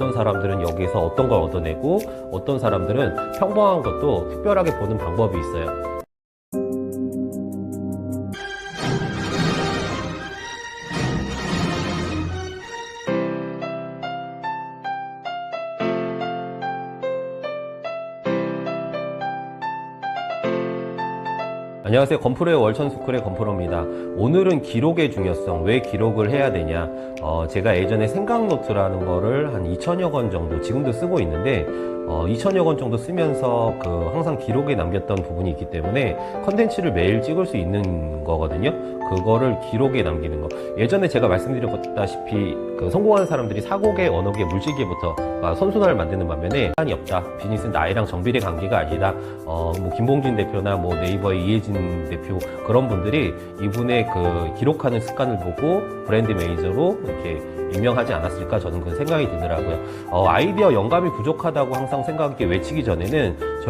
어떤 사람들은 여기에서 어떤 걸 얻어내고 어떤 사람들은 평범한 것도 특별하게 보는 방법이 있어요. 안녕하세요. 건프로의 월천스쿨의 건프로입니다. 오늘은 기록의 중요성, 왜 기록을 해야 되냐. 어, 제가 예전에 생각노트라는 거를 한 2천여 권 정도 지금도 쓰고 있는데, 어, 2천여 권 정도 쓰면서 그 항상 기록에 남겼던 부분이 있기 때문에 컨텐츠를 매일 찍을 수 있는 거거든요. 그거를 기록에 남기는 거. 예전에 제가 말씀드렸다시피 그 성공하는 사람들이 사고계, 언어계, 물질계부터 막 선순환을 만드는 반면에 시간이 없다. 비즈니스는 나이랑 정비례 관계가 아니다. 어, 뭐 김봉진 대표나 뭐 네이버의 이혜진 대표 그런 분들이 이분의 그 기록하는 습관을 보고 브랜드 매니저로 이렇게 유명하지 않았을까 저는 그 생각이 들더라고요. 어, 아이디어 영감이 부족하다고 항상 생각있게 외치기 전에는 저희